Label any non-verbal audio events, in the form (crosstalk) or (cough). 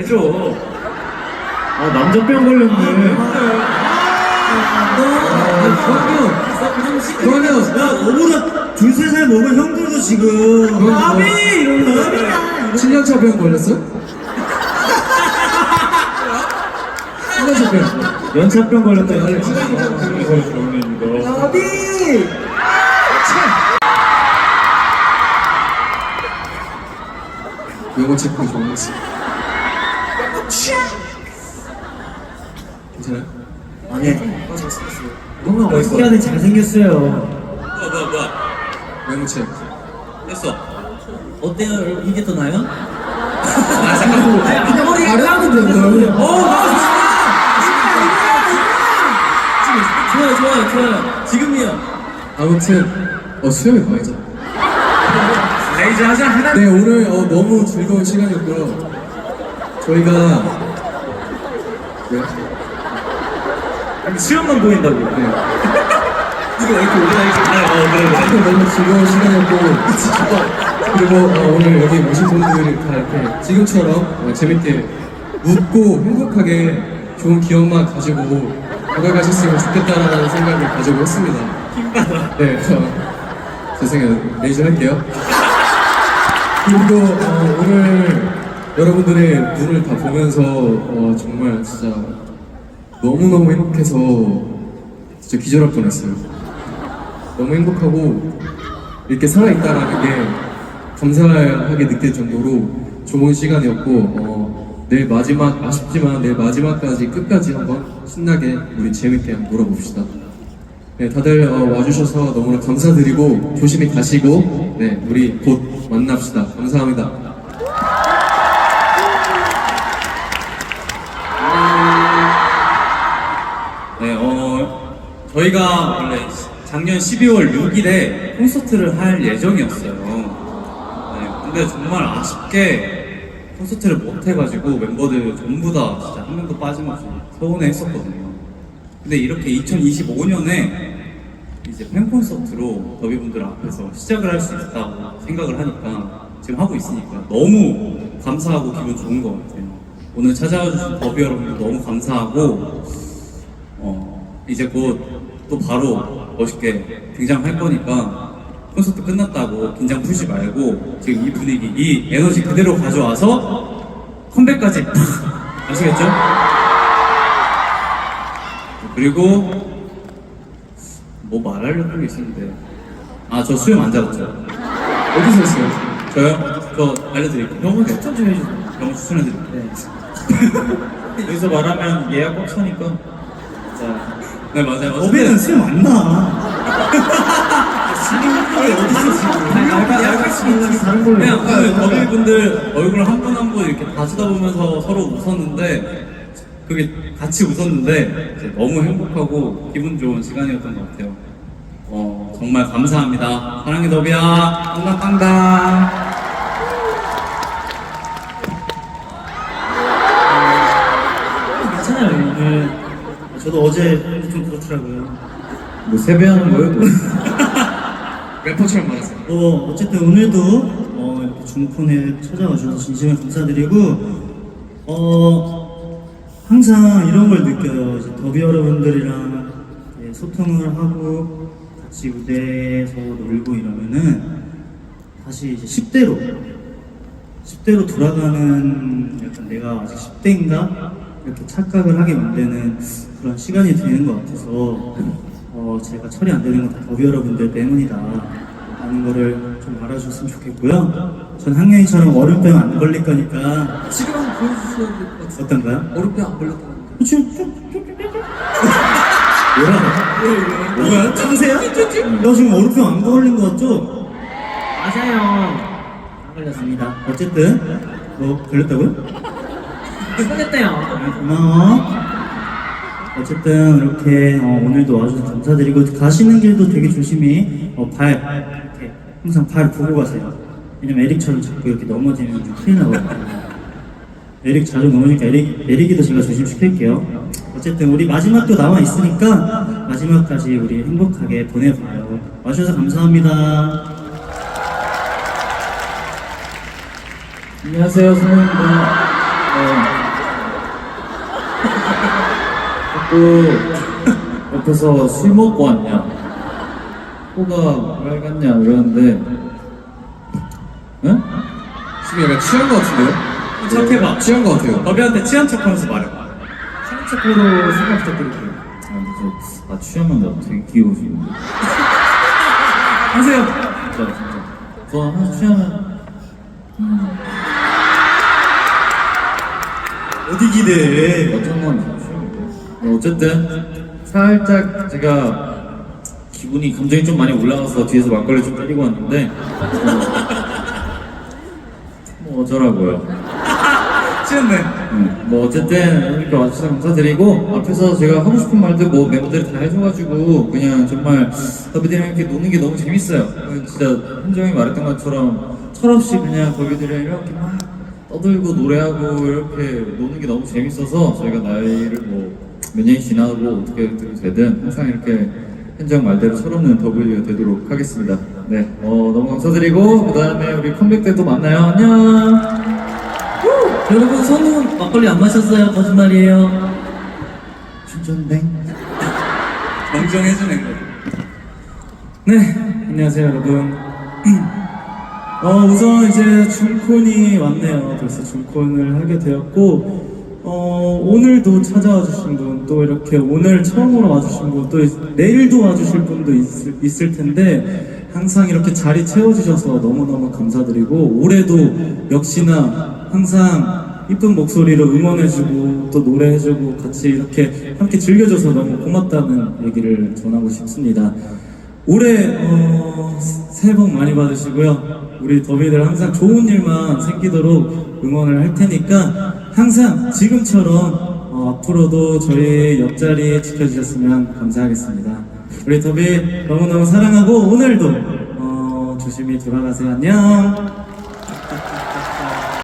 해줘. 아 남자병 걸렸네. 그러면 야, 너보다 두세 살 먹은 형들도 지금! 이런 거 7년차 병 걸렸어? 7년차 병. 연차병 걸렸다 정리입니다. 나비! 영어 체크 있어. 괜찮아요? 아니 뭔가 멋있어. 특이하게 잘생겼어요 뭐야 뭐야 뭐야 체크. 됐어 어때요? 이게 더 나아요? 아 잠깐만 그냥 머리 가르하면 되는 어 좋아요 좋아요 좋아요 지금이요 아무튼 어 수염이 보이죠? 레이저 하자 하나. 네 오늘 어, 너무 즐거운 시간이었고요. 저희가 네, 아니, 수염만 보인다고. 네. 이거 왜 이렇게 오래 다니지 아 어, 그래 너무 즐거운 시간이었고 그리고 어, 오늘 여기 오신 분들이 다 이렇게 지금처럼 어, 재밌게 웃고 행복하게 좋은 기억만 가지고 다가가셨으면 좋겠다라는 생각을 가지고 했습니다. 네, 저 죄송해요. 레이저 할게요. 그리고 어, 오늘 여러분들의 눈을 다 보면서 어, 정말 진짜 너무너무 행복해서 진짜 기절할 뻔했어요. 너무 행복하고 이렇게 살아있다라는 게 감사하게 느낄 정도로 좋은 시간이었고 어, 내일 마지막 아쉽지만 내일 마지막까지 끝까지 한번 신나게 우리 재밌게 한번 놀아봅시다. 네, 다들 어, 와주셔서 너무나 감사드리고 조심히 가시고 네, 우리 곧 만납시다. 감사합니다. 저희가 원래 작년 12월 6일에 콘서트를 할 예정이었어요. 네, 근데 정말 아쉽게 콘서트를 못 해가지고 멤버들 전부 다 진짜 한 명도 빠짐없이 서운해 했었거든요. 근데 이렇게 2025년에 이제 팬 콘서트로 더비분들 앞에서 시작을 할 수 있다고 생각을 하니까 지금 하고 있으니까 너무 감사하고 기분 좋은 것 같아요. 오늘 찾아와 주신 더비 여러분들 너무 감사하고 어, 이제 곧 또 바로 멋있게 등장할 거니까 콘서트 끝났다고 긴장 풀지 말고 지금 이 분위기, 이 에너지 그대로 가져와서 컴백까지 팍! 아시겠죠? 그리고 뭐 말하려고 있었는데 아 저 수염 안 잡았죠? 어디서 했어요? 저요? 저 알려드릴게요 영어 추천 좀 해주세요 영어 추천해드릴게요 (laughs) 여기서 말하면 예약 꽉 차니까. 자, 네 맞아요 수염 안나 다른 걸로. 그냥 오늘 더비 분들 얼굴 한 분 한 분 이렇게 다 쳐다보면서 서로 웃었는데 그게 같이 웃었는데 이제 너무 행복하고 기분 좋은 시간이었던 것 같아요. 어 정말 감사합니다. 사랑해 더비야. 빵당빵당. 저도 어제 좀 그렇더라고요 뭐 세배하는 거예요? 또? (laughs) 래퍼처럼 말하세요. 어, 어쨌든 오늘도 어, 이렇게 중콘에 찾아와 주셔서 진심에 감사드리고 어, 항상 이런 걸 느껴요. 이제 더비 여러분들이랑 이제 소통을 하고 같이 무대에서 놀고 이러면은 다시 이제 10대로 10대로 돌아가는 약간 내가 아직 10대인가 이렇게 착각을 하게 만드는 그런 시간이 되는 것 같아서 어, 제가 처리 안 되는 건 다 더비 여러분들 때문이다 라는 거를 좀 알아줬으면 좋겠고요 전 학년이처럼 얼음병 안 걸릴 거니까 지금 한번 보여주셔야 될 것 같아요. 어떤가요? 어렵게 안 걸렸다는 거. 뭐라고? 뭐야? 참새야? 너 지금 얼음병 안 걸린 거 같죠? 맞아요 안 걸렸습니다 어쨌든 뭐 걸렸다고요? 끝냈대요. 고마워. 어쨌든 이렇게 어, 오늘도 와주셔서 감사드리고 가시는 길도 되게 조심히 어, 발 이렇게 항상 발 보고 가세요. 왜냐면 에릭처럼 자꾸 이렇게 넘어지면 좀 큰일 나거든요. 에릭 자주 넘어지니까 에릭, 에릭이도 제가 조심시킬게요. 어쨌든 우리 마지막도 남아 있으니까 마지막까지 우리 행복하게 보내봐요. 와주셔서 감사합니다. 안녕하세요, 성현입니다. 어, 또 옆에서 술 먹고 왔냐? 코가 빨갛냐? 이러는데, 응? 지금 약간 취한 것 같은데요? 착해봐. 취한 것 같아요. 더비한테 취한 척하면서 말해봐. 상처코로 생각 부탁드릴게요. 아, 아, 취하면 나 되게 귀여우시는데. 하세요. 진짜, 진짜. 저 하나 취하면, 어디 기대해? 어떤 건 어쨌든, 살짝 제가 기분이, 감정이 좀 많이 올라가서 뒤에서 막걸리 좀 때리고 왔는데, 어, 뭐 어쩌라고요. 취했네. 음, 뭐 어쨌든 이렇게 와주셔서 감사드리고 앞에서 제가 하고 싶은 말들 뭐 멤버들이 다 해줘가지고 그냥 정말 더비들이랑 이렇게 노는 게 너무 재밌어요. 어, 진짜 현정이 말했던 것처럼 철없이 그냥 더비들이랑 이렇게 막 떠들고 노래하고 이렇게 노는 게 너무 재밌어서 저희가 나이를 뭐 몇 년이 지나고 어떻게 되든 항상 이렇게 현정 말대로 철없는 더블유가 되도록 하겠습니다. 네, 어, 너무 감사드리고 그 다음에 우리 컴백 때 또 만나요. 안녕. 여러분 선우 막걸리 안 마셨어요? 거짓말이에요. 춘천뱅. 정정해주는 거. 네, 안녕하세요 여러분. (clears throat) 어, 우선 이제 중콘이 왔네요. 벌써 중콘을 하게 되었고, 어, 오늘도 찾아와 주신 분, 또 이렇게 오늘 처음으로 와주신 분, 또 내일도 와주실 분도 있을, 있을 텐데, 항상 이렇게 자리 채워주셔서 너무너무 감사드리고, 올해도 역시나 항상 이쁜 목소리로 응원해주고, 또 노래해주고, 같이 이렇게 함께 즐겨줘서 너무 고맙다는 얘기를 전하고 싶습니다. 올해 어, 새해 복 많이 받으시고요. 우리 더비들 항상 좋은 일만 생기도록 응원을 할 테니까 항상 지금처럼 어, 앞으로도 저희 옆자리 지켜주셨으면 감사하겠습니다. 우리 더비 너무너무 사랑하고 오늘도 어, 조심히 돌아가세요. 안녕.